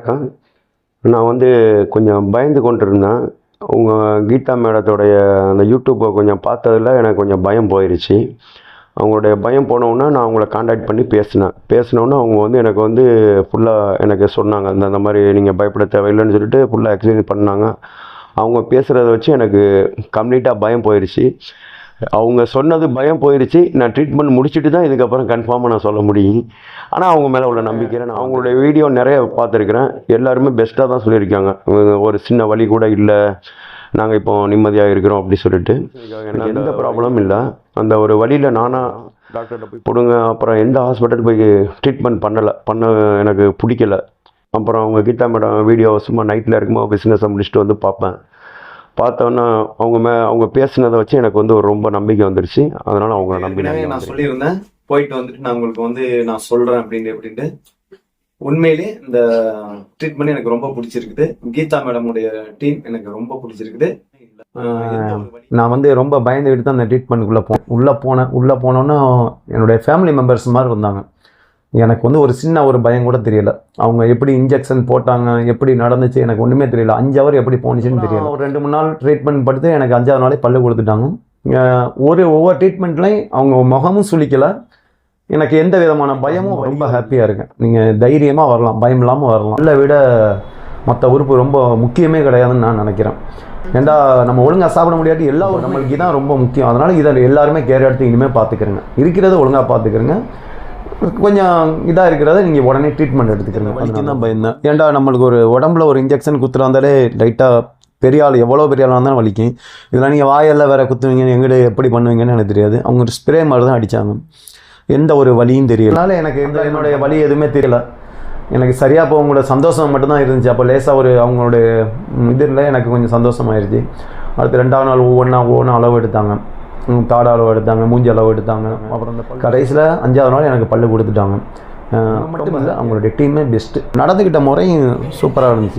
வணக்கம். நான் வந்து கொஞ்சம் பயந்து கொண்டு இருந்தேன் உங்கள் கீதா மேடத்தோடைய அந்த யூடியூப்பை கொஞ்சம் பார்த்ததுல எனக்கு கொஞ்சம் பயம் போயிடுச்சு அவங்களுடைய பயம் போனவுடனே நான் அவங்கள காண்டாக்ட் பண்ணி பேசினேன். பேசினோன்னே அவங்க வந்து எனக்கு வந்து ஃபுல்லாக எனக்கு சொன்னாங்க இந்த அந்த மாதிரி நீங்கள் பயப்பட தேவையில்லைன்னு சொல்லிட்டு ஃபுல்லாக எக்ஸ்பிளைன் பண்ணாங்க. அவங்க பேசுகிறத வச்சு எனக்கு கம்ப்ளீட்டாக பயம் போயிடுச்சு அவங்க சொன்னது பயம் போயிடுச்சு நான் ட்ரீட்மெண்ட் முடிச்சுட்டு தான் இதுக்கப்புறம் கன்ஃபார்மாக நான் சொல்ல முடியும். ஆனால் அவங்க மேலே உள்ள நம்பிக்கை நான் அவங்களுடைய வீடியோ நிறைய பார்த்துருக்குறேன். எல்லாருமே பெஸ்ட்டாக தான் சொல்லியிருக்காங்க. ஒரு சின்ன வலி கூட இல்லை. நாங்கள் இப்போ நிம்மதியாக இருக்கிறோம் அப்படி சொல்லிட்டு. எனக்கு எந்த ப்ராப்ளமும் இல்லை. அந்த ஒரு வழியில் நானாக டாக்டர்கிட்ட போய் கொடுங்க. அப்புறம் எந்த ஹாஸ்பிட்டல் போய் ட்ரீட்மெண்ட் பண்ணலை. பண்ண எனக்கு பிடிக்கல. அப்புறம் அவங்க கீதா மேடம் வீடியோ சும்மா நைட்டில் இருக்கும்போது பிஸ்னஸை முடிச்சுட்டு வந்து பார்ப்பேன். பார்த்தோன்னா அவங்க மே அவங்க பேசுனதை வச்சு எனக்கு வந்து ஒரு ரொம்ப நம்பிக்கை வந்துருச்சு. அதனால் அவங்கள நம்பி நான் சொல்லியிருந்தேன். போயிட்டு வந்துட்டு நான் உங்களுக்கு வந்து நான் சொல்றேன் அப்படின்னு அப்படின்ட்டு உண்மையிலே இந்த ட்ரீட்மெண்ட் எனக்கு ரொம்ப பிடிச்சிருக்குது. கீதா மேடமுடைய டீம் எனக்கு ரொம்ப பிடிச்சிருக்குது. நான் வந்து ரொம்ப பயந்துக்கிட்டு தான் அந்த ட்ரீட்மெண்ட்டுக்குள்ளே போ உள்ளே போனேன். உள்ளே போனோன்னா என்னுடைய ஃபேமிலி மெம்பர்ஸ் மாதிரி வந்தாங்க எனக்கு வந்து ஒரு சின்ன ஒரு பயம் கூட தெரியல. அவங்க எப்படி இன்ஜெக்ஷன் போட்டாங்க எப்படி நடந்துச்சு எனக்கு ஒன்றுமே தெரியல. அஞ்சு ஹவர் எப்படி போணுச்சுன்னு தெரியல. ஒரு ரெண்டு மூணு நாள் ட்ரீட்மெண்ட் படுத்து எனக்கு அஞ்சாவது நாளே பல்லு கொடுத்துட்டாங்க. ஒரு ஒவ்வொரு ட்ரீட்மெண்ட்லையும் அவங்க முகமும் சுளிக்கலை. எனக்கு எந்த விதமான பயமும் ரொம்ப ஹாப்பியாக இருக்கேன் நீங்கள் தைரியமாக வரலாம் பயம் இல்லாமல் வரலாம். இல்லை விட மற்ற உறுப்பு ரொம்ப முக்கியமே கிடையாதுன்னு நான் நினைக்கிறேன். ஏண்டா நம்ம ஒழுங்காக சாப்பிட முடியாட்டி எல்லா நம்மளுக்கு இதான் ரொம்ப முக்கியம். அதனால் இதை எல்லாருமே கேர் எடுத்து இனிமேல் பார்த்துக்கிறங்க. இருக்கிறத ஒழுங்காக பார்த்துக்கிறங்க. கொஞ்சம் இதாக இருக்கிறத நீங்கள் உடனே ட்ரீட்மெண்ட் எடுத்துக்கிறங்க. வலிக்கு தான் பயந்தேன். ஏன்டா நம்மளுக்கு ஒரு உடம்புல ஒரு இன்ஜெக்ஷன் குத்துறா இருந்தாலே லைட்டாக பெரிய ஆள் எவ்வளோ பெரிய ஆளாக இருந்தாலும் வலிக்கும். இதில் நீங்கள் வாயெல்லாம் வேற குத்துவீங்க எங்கிட்ட எப்படி பண்ணுவீங்கன்னு எனக்கு தெரியாது. அவங்க ஒரு ஸ்ப்ரே மாதிரி தான் அடித்தாங்க எந்த ஒரு வலியும் தெரியல. அதனால எனக்கு எந்த என்னுடைய வலி எதுவுமே தெரியல. எனக்கு சரியாக இப்போ அவங்களோட சந்தோஷம் மட்டும்தான் இருந்துச்சு. அப்போ லேசாக ஒரு அவங்களுடைய ம், இது இல்லை எனக்கு கொஞ்சம் சந்தோஷமாயிருச்சு. அடுத்து ரெண்டாவது நாள் ஒவ்வொன்றா ஒவ்வொன்றும் அளவு எடுத்தாங்க. தாடை அளவு எடுத்தாங்க மூஞ்சி அளவு எடுத்தாங்க. அப்புறம் இந்த கடைசியில் அஞ்சாவது நாள் எனக்கு பல்லு கொடுத்துட்டாங்க. மட்டும்? இல்லை அவங்களுடைய டீமே பெஸ்ட்டு நடந்துக்கிட்ட முறையும் சூப்பராக இருந்துச்சு.